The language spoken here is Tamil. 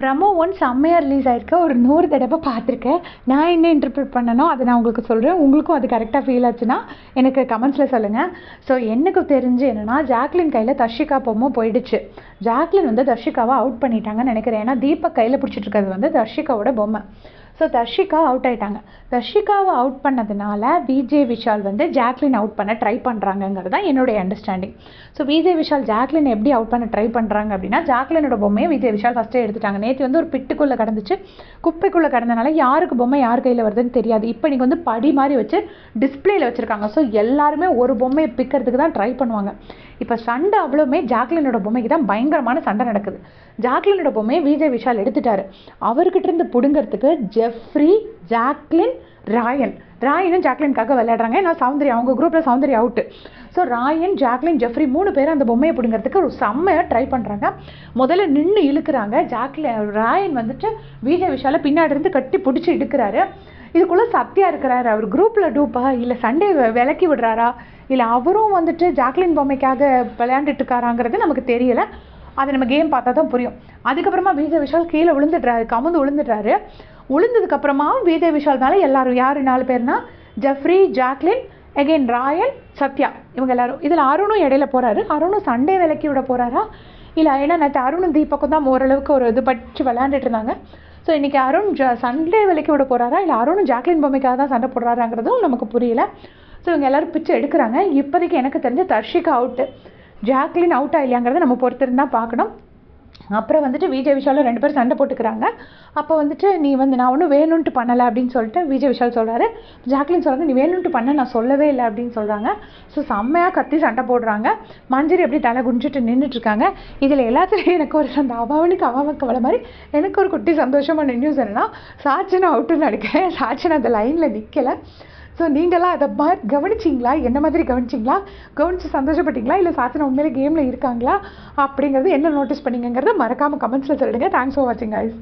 ப்ரமோ ஒன் செம்மையாக ரிலீஸ் ஆயிருக்கு. ஒரு நூறு தடவை பார்த்துருக்கேன். நான் என்ன இன்டர்பிரட் பண்ணனோ அதை நான் உங்களுக்கு சொல்கிறேன் உங்களுக்கும் அது கரெக்டாக ஃபீல் ஆச்சுன்னா எனக்கு கமெண்ட்ஸில் சொல்லுங்கள் ஸோ எனக்கு தெரிஞ்சு என்னென்னா ஜாக்லின் கையில் தர்ஷிகா பொம்மை போயிடுச்சு. ஜாக்லின் வந்து தர்ஷிகாவை அவுட் பண்ணிட்டாங்கன்னு நினைக்கிறேன். ஏன்னா தீபக் கையில் பிடிச்சிட்டு இருக்கிறது வந்து தர்ஷிகாவோட பொம்மை. ஸோ தர்ஷிகா அவுட் ஆயிட்டாங்க. தர்ஷிகாவை அவுட் பண்ணதுனால விஜே விஷால் வந்து ஜாக்லின் அவுட் பண்ண ட்ரை பண்ணுறாங்கங்கிறது தான் என்னுடைய அண்டர்ஸ்டாண்டிங் ஸோ விஜய் விஷால் ஜாக்லின் எப்படி அவுட் பண்ண ட்ரை பண்ணுறாங்க அப்படின்னா ஜாக்லினோட பொம்மையை விஜய் விஷால் ஃபஸ்ட்டே எடுத்துட்டாங்க. நேற்று வந்து ஒரு பிட்டுக்குள்ளே கடந்துச்சு. குப்பைக்குள்ளே கடந்தனால யாருக்கு பொம்மை யார் கையில் வருதுன்னு தெரியாது. இப்போ நீங்கள் வந்து படி மாதிரி வச்சு டிஸ்பிளேயில் வச்சுருக்காங்க. ஸோ எல்லாருமே ஒரு பொம்மையை பிக்கிறதுக்கு தான் ட்ரை பண்ணுவாங்க. இப்போ சண்டை அவ்வளோமே ஜாக்லினோட பொம்மைக்கு தான் பயங்கரமான சண்டை நடக்குது. ஜாக்லினோட பொம்மையை விஜய் விஷால் எடுத்துட்டாரு. அவர்கிட்ட இருந்து பிடுங்கிறதுக்கு ஜெஃப்ரி ஜாக்லின் ராயன் ராயனும் ஜாக்லின்காக விளையாடுறாங்க. ஏன்னா சௌந்தர்யா அவங்க குரூப்பில் சௌந்தர்யா அவுட்டு ஸோ ராயன் ஜாக்லின் ஜெஃப்ரி மூணு பேரும் அந்த பொம்மையை பிடுங்கிறதுக்கு ஒரு செம்மையாக ட்ரை பண்ணுறாங்க முதல்ல நின்று இழுக்கிறாங்க. ஜாக்லின் ராயன் வந்துட்டு விஜய் விஷாலை பின்னாடி இருந்து கட்டி பிடிச்சி இழுக்கிறாரு. இதுக்குள்ளே சத்தியாக இருக்கிறாரு. அவர் குரூப்பில் டூப்பா? இல்லை சண்டே விலக்கி விடுறாரா? இல்லை அவரும் வந்துட்டு ஜாக்லின் பொம்மைக்காக விளையாண்டுட்டு இருக்காராங்கிறது நமக்கு தெரியலை. அதை நம்ம கேம் பார்த்தா தான் புரியும். அதுக்கப்புறமா விஜய் விஷால் கீழே விழுந்துடுறாரு. கமுந்து விழுந்துடுறாரு. விழுந்ததுக்கப்புறமா விஜய் விஷால் மேலே எல்லாரும் யார் நாலு பேர்னா? Jeffrey Jacqueline again Royal Sathya. இவங்க எல்லாரும். இதில் அருணும் இடையில போகிறாரு அருணும் சண்டே விலக்கி விட போகிறாரா இல்லை ஏன்னா நேற்று அருணும் தீபக்கும் தான் ஓரளவுக்கு ஒரு இது பற்றி விளையாண்டுட்டு இருந்தாங்க. ஸோ இன்றைக்கி அருண் ஜ சண்டே விலைக்கு விட போகிறாரா இல்லை அருணும் ஜாக்லின் பொம்மைக்காக தான் சண்டை போடுறாராங்கிறதும் நமக்கு புரியல. ஸோ இவங்க எல்லோரும் பிச்சை எடுக்கிறாங்க. இப்போதைக்கு எனக்கு தெரிஞ்ச தர்ஷிகா அவுட்டு ஜாக்லின் அவுட் இல்லையாங்கிறத நம்ம பொறுத்திருந்தா பார்க்கணும். அப்புறம் வந்துட்டு விஜய் விஷாலும் ரெண்டு பேரும் சண்டை போட்டுக்கிறாங்க. அப்போ வந்துட்டு நீ வந்து நான் ஒன்றும் வேணும்ட்டு பண்ணலை அப்படின்னு சொல்லிட்டு விஜய் விஷால் சொல்கிறாரு ஜாக்லின் சொல்கிறாங்க நீ வேணும்ட்டு பண்ண நான் சொல்லவே இல்லை அப்படின்னு சொல்கிறாங்க ஸோ செம்மையாக கத்தி சண்டை போடுறாங்க. மஞ்சரி எப்படி தலை குடிச்சிட்டு நின்றுட்டுருக்காங்க இதில் எல்லாத்துலேயும் எனக்கு ஒரு அந்த அவனுக்கு அவனுக்கு வர மாதிரி எனக்கு ஒரு குட்டி சந்தோஷமான நியூஸ் என்னன்னா சாட்சினா அவுட்டுன்னு நினைக்கிறேன் சாட்சினா அந்த லைனில் நிற்கலை ஸோ நீங்களாம் அதை மாதிரி கவனிச்சிங்களா? என்ன மாதிரி கவனிச்சிங்களா? கவனித்து சந்தோஷப்பட்டீங்களா? இல்லை சாச்சனா உண்மையிலே கேமில் இருக்காங்களா? அப்படிங்கிறது என்ன நோட்டீஸ் பண்ணிங்கிறத மறக்காமல் கமெண்ட்ஸில் சொல்லிடுங்க. தேங்க்ஸ் ஃபார் வாட்சிங் ஐஸ்